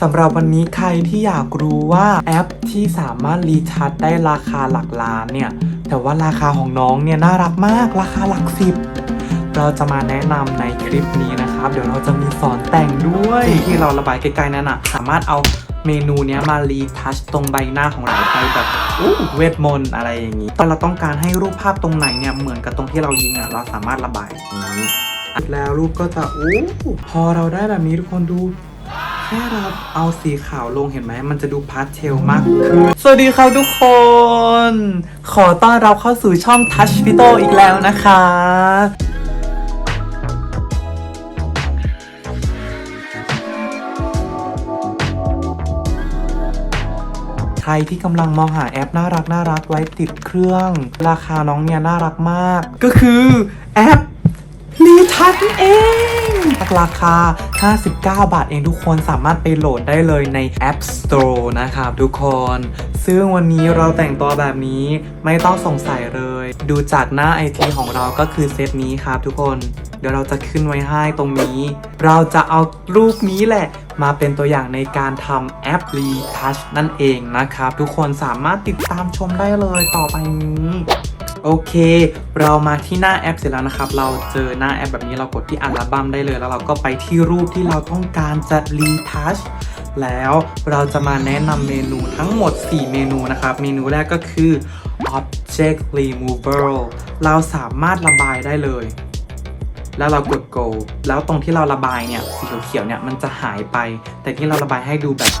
สำหรับวันนี้ใครที่อยากรู้ว่าแอปที่สามารถรีชาร์จได้ราคาหลักล้านเนี่ย แต่ว่าราคาของน้องเนี่ยน่ารักมากราคาหลักสิบเราจะมาแนะนำในคลิปนี้นะครับ เดี๋ยวเราจะมีสอนแต่งด้วยที่เราระบายใกล้ๆนั่นนะสามารถเอาเมนูเนี้ยมารีทัชตรงใบหน้าของเราไปแบบอู้เวทมนต์อะไรอย่างนี้ตอนเราต้องการให้รูปภาพตรงไหนเนี่ยเหมือนกับตรงที่เรายิงอะเราสามารถระบายอย่างนี้แล้วรูปก็จะอู้พอเราได้แบบนี้ทุกคนดู แค่เราเอาสีขาวลงเห็นไหม มันจะดูพาสเทลมากขึ้น สวัสดีครับทุกคน ขอต้อนรับเข้าสู่ช่อง Touch p h o t o อีกแล้วนะคะใครที่กำลังมองหาแอปน่ารักน่ารักไว้ติดเครื่อง ราคาน้องเนี่ยน่ารักมาก ก็คือแอป พันเองราคา 59 บาทเองทุกคนสามารถไปโหลดได้เลยใน App Store นะครับทุกคน ซึ่งวันนี้เราแต่งตัวแบบนี้ไม่ต้องสงสัยเลย ดูจากหน้าไอทีของเราก็คือเซตนี้ครับทุกคน เดี๋ยวเราจะขึ้นไว้ให้ตรงนี้ เราจะเอารูปนี้แหละ มาเป็นตัวอย่างในการทำแอป Retouch นั่นเองนะครับ ทุกคนสามารถติดตามชมได้เลยต่อไปนี้โอเค เรามาที่หน้าแอปเสร็จแล้วนะครับ เราเจอหน้าแอปแบบนี้เรากดที่อัลบั้มได้เลย แล้วเราก็ไปที่รูปที่เราต้องการจะรีทัชแล้วเราจะมาแนะนำเมนูทั้งหมด 4 เมนูนะครับ เมนูแรกก็คือ Object Removal เราสามารถระบายได้เลย แล้วเรากด go แล้วตรงที่เราระบายเนี่ยสีเขียวๆเนี่ยมันจะหายไป แต่ที่เราระบายให้ดูแบบ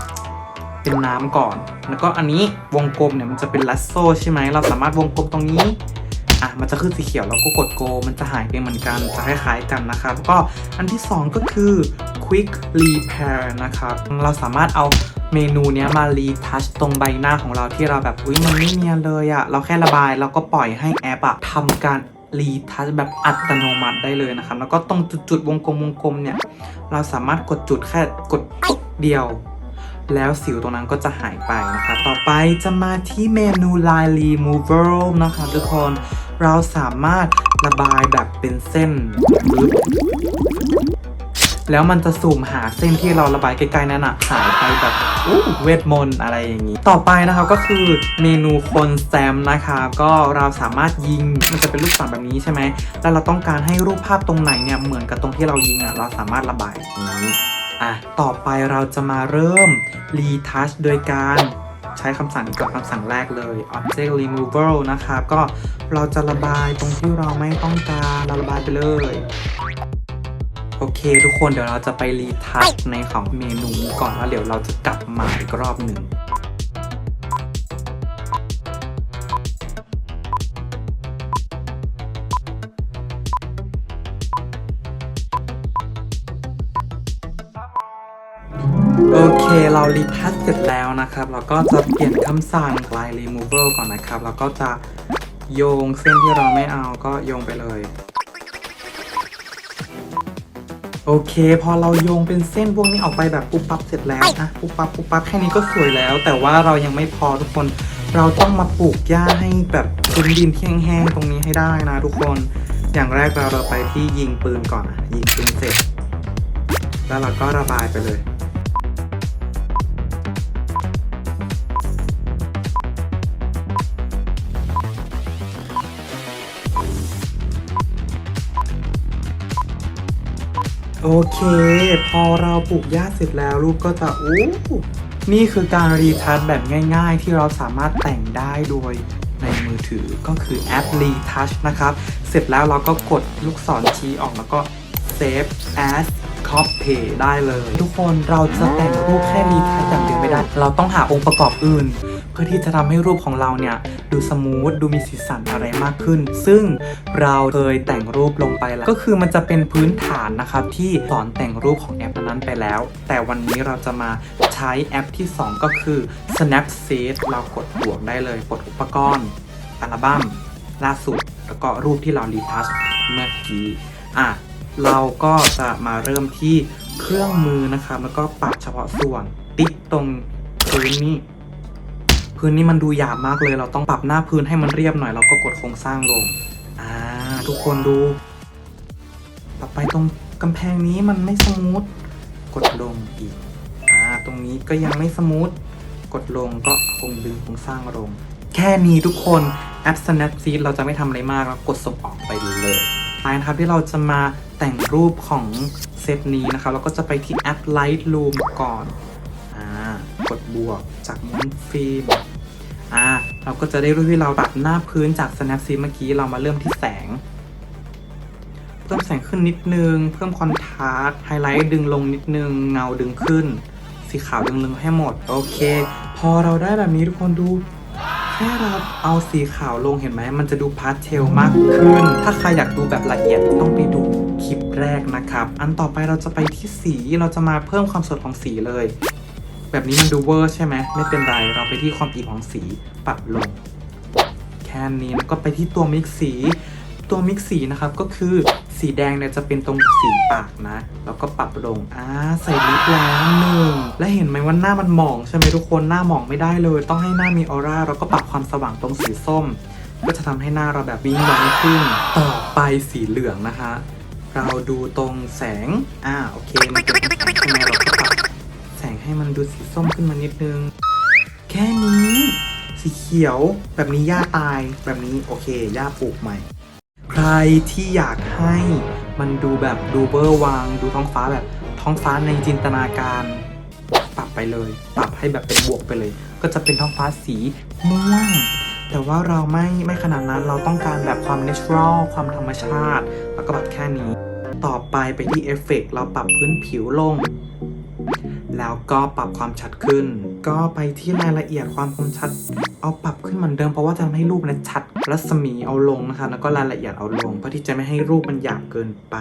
เป็นน้ำก่อน แล้วก็อันนี้วงกลมเนี่ยมันจะเป็นลัสโซใช่ไหมเราสามารถวงกลมตรงนี้อะมันจะขึ้นสีเขียวแล้วก็กดโก มันจะหายไปเหมือนกันจะคล้ายๆกันนะครับก็อันที่ 2 ก็คือ quick repair นะครับเราสามารถเอาเมนูนี้มารีทัชตรงใบหน้าของเราที่เราแบบอุ้ยมันไม่เนียนเลยอะเราแค่ระบายแล้วก็ปล่อยให้แอปอะทำการ รีทัชแบบอัตโนมัติได้เลยนะครับ แล้วก็ตรงจุดๆวงกลมวงกลมเนี่ย เราสามารถกดจุดแค่กดปุ๊บเดียว แล้วสิวตรงนั้นก็จะหายไปนะคะ ต่อไปจะมาที่เมนู Line Remover นะคะทุกคน เราสามารถระบายแบบเป็นเส้น แล้วมันจะสุ่มหาเส้นที่เราระบายใกล้ๆนั้นอะหายไปแบบอู้เวทมนต์อะไรอย่างนี้ ต่อไปนะครับก็คือเมนูคนแซมนะคะก็เราสามารถยิงมันจะเป็นรูปฝั่งแบบนี้ใช่ไหมแล้วเราต้องการให้รูปภาพตรงไหนเนี่ยเหมือนกับตรงที่เรายิงอะเราสามารถระบายอย่างนี้อะต่อไปเราจะมาเริ่ม retouch โดยการใช้คำสั่งกับคำสั่งแรกเลย object removal นะครับ ก็เราจะระบายตรงที่เราไม่ต้องการเราระบายไปเลย โอเค ทุกคนเดี๋ยวเราจะไป retouch ในของเมนูนี้ก่อนแล้วเดี๋ยวเราจะกลับมาอีกรอบหนึ่งโอเค เรารีทัชเสร็จแล้วนะครับ เราก็จะเปลี่ยนคำสั่ง line removal ก่อนนะครับ แล้วก็จะโยงเส้นที่เราไม่เอาก็โยงไปเลย โอเค พอเราโยงเป็นเส้นพวกนี้ออกไปแบบปุ๊บปั๊บเสร็จแล้วนะปุ๊บปั๊บปุ๊บปั๊บแค่นี้ก็สวยแล้ว แต่ว่าเรายังไม่พอทุกคน เราต้องมาปลูกหญ้าให้แบบพื้นดินที่แห้งๆตรงนี้ให้ได้นะทุกคน อย่างแรกเราเราไปที่ยิงปืนก่อนนะยิงปืนเสร็จ แล้วเราก็ระบายไปเลย โอเค พอเราปลูกหญ้าเสร็จแล้วรูปก็จะอู้นี่คือการรีทัชแบบง่าย ๆ ที่เราสามารถแต่งได้โดยในมือถือก็คือแอป Retouch นะครับ เสร็จแล้วเราก็กดลูกศรชี้ออกแล้วก็ Save as Copy ได้เลย ทุกคนเราจะแต่งรูปแค่ Retouch อย่างเดียวไม่ได้ เราต้องหาองค์ประกอบอื่น พื่อที่จะทำให้รูปของเราเนี่ยดูสมูทดูมีสีสันอะไรมากขึ้น ซึ่งเราเคยแต่งรูปลงไปแล้ว ก็คือมันจะเป็นพื้นฐานนะครับที่สอนแต่งรูปของแอปนั้นไปแล้ว แต่วันนี้เราจะมาใช้แอปที่ 2 ก็คือ Snapseed เรากดบวกได้เลยกดอุปกรณ์อัลบั้มล่าสุด แล้วก็รูปที่เรารีทัชเมื่อกี้อะเราก็จะมาเริ่มที่เครื่องมือนะครับแล้วก็ปรับเฉพาะส่วนติ๊กตรงพื้นนี้ พื้นนี้มันดูหยาบมากเลย เราต้องปรับหน้าพื้นให้มันเรียบหน่อย เราก็กดโครงสร้างลง อ่า ทุกคนดูต่อไปตรงกำแพงนี้มันไม่สมูท กดลงอีก อ่า ตรงนี้ก็ยังไม่สมูท กดลงก็คงดึงโครงสร้างลง แค่นี้ทุกคน แอป Snapseed เราจะไม่ทำอะไรมากแล้วกดส่งออกไปเลยท้ายนะครับที่เราจะมาแต่งรูปของเซตนี้นะครับเราก็จะไปที่แอป Lightroom ก่อน กดบวก จากม้วนฟิล์มอ่าเราก็จะได้รูปที่เราปรับหน้าพื้นจาก Snapseed เมื่อกี้เรามาเริ่มที่แสง เพิ่มแสงขึ้นนิดนึง เพิ่มคอนทราสต์ไฮไลท์ดึงลงนิดนึง เงาดึงขึ้น สีขาวดึงลงให้หมด โอเค พอเราได้แบบนี้ทุกคนดูแค่เราเอาสีขาวลงเห็นไหม มันจะดูพาสเทลมากขึ้น ถ้าใครอยากดูแบบละเอียดต้องไปดูคลิปแรกนะครับ อันต่อไปเราจะไปที่สี เราจะมาเพิ่มความสดของสีเลย แบบนี้มันดูเวอร์ใช่ไหมไม่เป็นไร เราไปที่ความอีกของสีปรับลง แค่นี้แล้วก็ไปที่ตัวมิกซ์สี ตัวมิกซ์สีนะครับก็คือสีแดงเนี่ยจะเป็นตรงสีปากนะ แล้วก็ปรับลงอ่าใส่ลิปแล้วหนึ่งและเห็นไหมว่าหน้ามันหมองใช่ไหมทุกคนหน้าหมองไม่ได้เลย ต้องให้หน้ามีออร่าแล้วก็ปรับความสว่างตรงสีส้ม ก็จะทำให้หน้าเราแบบวิ่งวังขึ้น ต่อไปสีเหลืองนะคะ เราดูตรงแสงอ่าโอเคมันเป็นแสงใช่ไหมเราก็ปรับแสง ให้มันดูสีส้มขึ้นมานิดนึง แค่นี้ สีเขียวแบบนี้หญ้าตายแบบนี้โอเคหญ้าปลูกใหม่ ใครที่อยากให้มันดูแบบดูเบอร์วาง ดูท้องฟ้าแบบท้องฟ้าในจินตนาการปรับไปเลย ปรับให้แบบเป็นบวกไปเลย ก็จะเป็นท้องฟ้าสีม่วงแต่ว่าเราไม่ไม่ขนาดนั้นเราต้องการแบบความ natural ความธรรมชาติ แล้วก็ปรับแค่นี้ ต่อไปไปที่เอฟเฟกเราปรับพื้นผิวลง แล้วก็ปรับความชัดขึ้น ก็ไปที่รายละเอียดความคมชัด เอาปรับขึ้นเหมือนเดิมเพราะว่าจะทำให้รูปนั้นชัด รัศมีเอาลงนะคะ แล้วก็รายละเอียดเอาลงเพื่อที่จะไม่ให้รูปมันหยาบเกินไป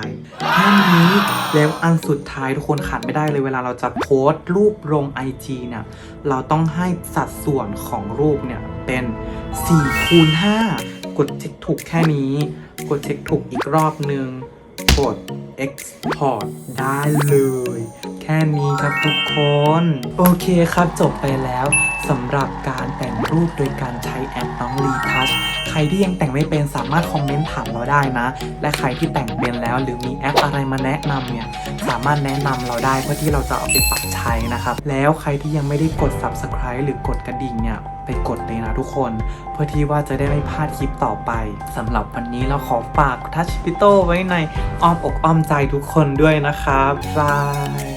แค่นี้แล้วอันสุดท้ายทุกคนขาดไม่ได้เลยเวลาเราจะโพสต์รูปลง IG เนี่ยเราต้องให้สัดส่วนของรูปเนี่ยเป็น4คูณ5กดเช็คถูกแค่นี้ กดเช็คถูกอีกรอบนึง กด export ได้เลย แค่นี้ครับทุกคน โอเคครับจบไปแล้วสำหรับการแต่งรูปโดยการใช้แอปน้องรีทัชใครที่ยังแต่งไม่เป็นสามารถคอมเมนต์ถามเราได้นะ และใครที่แต่งเป็นแล้วหรือมีแอปอะไรมาแนะนำเนี่ยสามารถแนะนำเราได้เพื่อที่เราจะเอาไปปรับใช้นะครับ แล้วใครที่ยังไม่ได้กด subscribe หรือกดกระดิ่งเนี่ยไปกดเลยนะทุกคน เพื่อที่ว่าจะได้ไม่พลาดคลิปต่อไปสำหรับวันนี้เราขอฝากทัชพิโต้ไว้ในอ้อมอกอ้อมใจทุกคนด้วยนะครับบาย